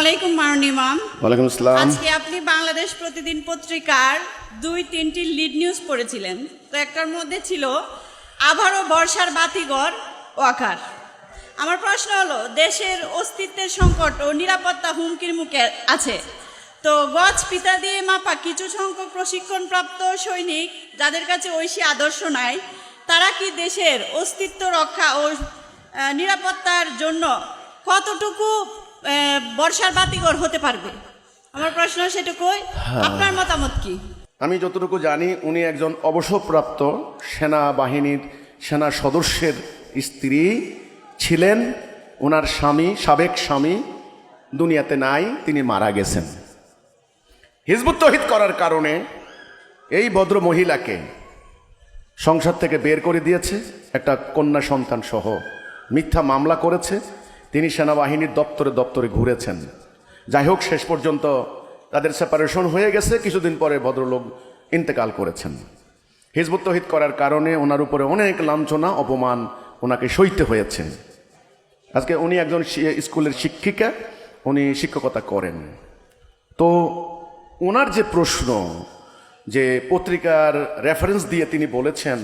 আলাইকুম মারুন ইমাম। ওয়ালাইকুম আসসালাম। আজকে আপনি বাংলাদেশ প্রতিদিন পত্রিকার দুই তিনটি লিড নিউজ পড়েছিলেন। তো একটার মধ্যে ছিল আবারও বর্ষার বাতিঘর ওয়াকার আমার প্রশ্ন হলো দেশের অস্তিত্বের সংকট ও নিরাপত্তা হুমকির মুখে আছে। তো গছ পিতা দিয়ে মাপা কিছু সংখ্যক প্রশিক্ষণপ্রাপ্ত সৈনিক যাদের কাছে ঐশী আদর্শ নাই তারা কি দেশের অস্তিত্ব রক্ষা ও নিরাপত্তার জন্য কতটুকু বর্ষার বাতিঘর হতে পারবে। আমার প্রশ্ন সেটুকুই। আপনার মতামত কি? আমি যতটুকু জানি উনি একজন অবসরপ্রাপ্ত সেনাবাহিনীর সেনা সদস্যের স্ত্রী ছিলেন। ওনার স্বামী সাবেক স্বামী দুনিয়াতে নাই তিনি মারা গেছেন। হিজবুত তহিদ করার কারণে এই ভদ্র মহিলাকে সংসার থেকে বের করে দিয়েছে। একটা কন্যা সন্তান সহ মিথ্যা মামলা করেছে। তিনি সেনাবাহিনীর দপ্তরে দপ্তরে ঘুরেছেন। যাই হোক শেষ পর্যন্ত তাদের সেপারেশন হয়ে গেছে। কিছুদিন পরে ভদ্রলোক ইন্তেকাল করেছেন। হিজবুত তহিদ করার কারণে ওনার উপরে অনেক লাঞ্ছনা, অপমান ওনাকে সইতে হয়েছে। আজকে উনি একজন স্কুলের শিক্ষিকা, উনি শিক্ষকতা করেন। তো ওনার যে প্রশ্ন, যে পত্রিকার রেফারেন্স দিয়ে তিনি বলেছেন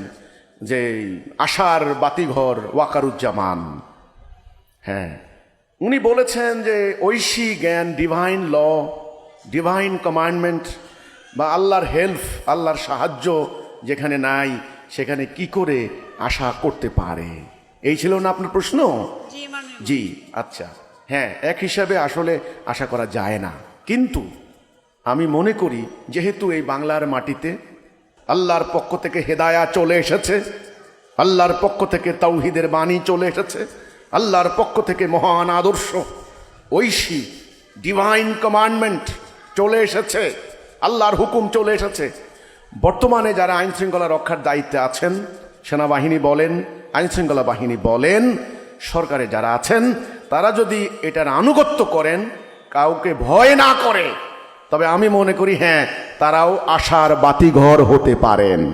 যে আশার বাতিঘর ওয়াকারুজ্জামান হ্যাঁ। উনি বলেছেন যে ঐশী জ্ঞান ডিভাইন ল ডিভাইন কমান্ডমেন্ট বা আল্লাহর হেল্প আল্লাহর সাহায্য যেখানে নাই সেখানে কি করে আশা করতে পারে? এই ছিল না আপনার প্রশ্ন? জি আচ্ছা। হ্যাঁ এক হিসাবে আসলে আশা করা যায় না। কিন্তু আমি মনে করি যেহেতু এই বাংলার মাটিতে আল্লাহর পক্ষ থেকে হেদায়া চলে এসেছে আল্লাহর পক্ষ থেকে তৌহিদের বাণী চলে এসেছে আল্লাহর পক্ষ থেকে মহান আদর্শ, ঐশী ডিভাইন কমান্ডমেন্ট চলে এসেছে। আল্লাহর হুকুম চলে এসেছে। বর্তমানে যারা আইন শৃঙ্খলা রক্ষার দায়িত্বে আছেন, সেনাবাহিনী বলেন, আইন শৃঙ্খলা বাহিনী বলেন, সরকারে যারা আছেন, তারা যদি এটার আনুগত্য করেন, কাউকে ভয় না করে, তবে আমি মনে করি হ্যাঁ তারাও আশার বাতিঘর হতে পারেন।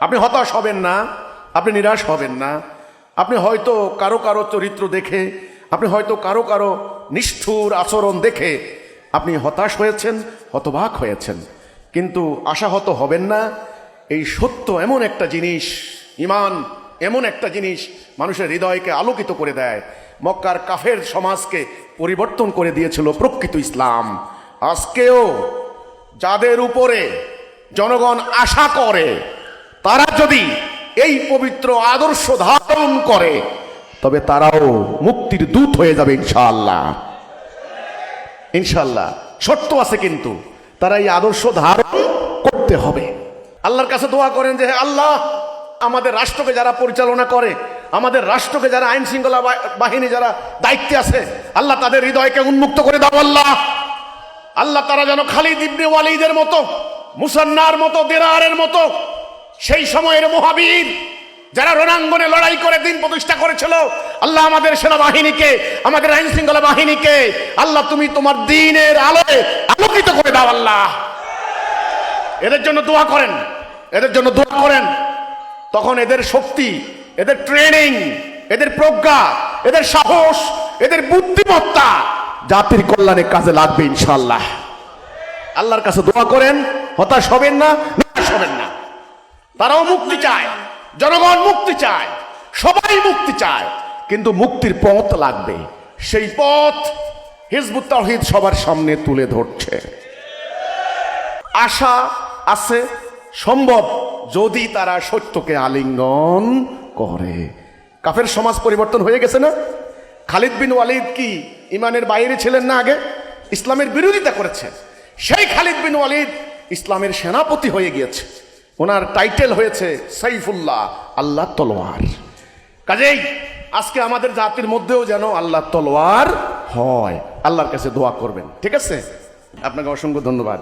আপনি হতাশ হবেন না, আপনি নিরাশ হবেন না আপনি হয়তো কারও কারও চরিত্র দেখে, আপনি হয়তো কারও কারও নিষ্ঠুর আচরণ দেখে আপনি হতাশ হয়েছেন, হতবাক হয়েছেন। কিন্তু আশাহত হবেন না, এই সত্য এমন একটা জিনিস, ইমান এমন একটা জিনিস মানুষের হৃদয়কে আলোকিত করে দেয়। মক্কার কাফের সমাজকে পরিবর্তন করে দিয়েছিল প্রকৃত ইসলাম। আজকেও যাদের উপরে জনগণ আশা করে, তারা যদি এই পবিত্র আদর্শ ধারণ করে, তবে তারাও মুক্তির দূত হয়ে যাবে ইনশাআল্লাহ। ইনশাআল্লাহ। শর্ত আছে কিন্তু, তারা এই আদর্শ ধারণ করতে হবে। আল্লাহর কাছে দোয়া করেন যে আল্লাহ, আমাদের রাষ্ট্রকে যারা পরিচালনা করে, আমাদের রাষ্ট্রকে যারা আইন শৃঙ্খলা বাহিনী যারা দায়িত্বে আছে, আল্লাহ তাদের হৃদয়কে উন্মুক্ত করে দাও আল্লাহ। আল্লাহ তারা যেন খালিদ ইবনে ওয়ালিদের মতো, মুসান্নার মতো, দেরারের মতো সেই সময়ের মহাবীর, যারা রণাঙ্গনে লড়াই করে দিন প্রতিষ্ঠা করেছিল, আল্লাহ আমাদের সেনাবাহিনীকে, আমাদের আইন শৃঙ্খলা বাহিনীকে, আল্লাহ তুমি তোমার দিনের আলোয় আলোকিত করে দাও আল্লাহ। এদের জন্য দোয়া করেন, এদের জন্য দোয়া করেন। তখন এদের শক্তি, এদের ট্রেনিং, এদের প্রজ্ঞা, এদের সাহস, এদের বুদ্ধিমত্তা জাতির কল্যাণে কাজে লাগবে ইনশাল্লাহ আল্লাহর কাছে দোয়া করেন, হতাশ হবেন না হবেন না। তারাও মুক্তি চায়, জনগণ মুক্তি চায়, সবাই মুক্তি চায়, কিন্তু মুক্তির পথ লাগবে। সেই পথ হিজবুত তাহিদ সবার সামনে তুলে ধরছে। আশা আছে, সম্ভব যদি তারা সত্যকে আলিঙ্গন করে। কাফের সমাজ পরিবর্তন হয়ে গেছে না? খালিদ বিন ওয়ালিদ কি ইমানের বাইরে ছিলেন না আগে? ইসলামের বিরোধিতা করেছে সেই খালিদ বিন ওয়ালিদ ইসলামের সেনাপতি হয়ে গিয়েছে। ওনার টাইটেল হয়েছে সাইফুল্লাহ, আল্লাহ তলোয়ার। কাজেই আজকে আমাদের জাতির মধ্যেও যেন আল্লাহ তলোয়ার হয়। আল্লাহর কাছে দোয়া করবেন, ঠিক আছে? আপনাকে অসংখ্য ধন্যবাদ।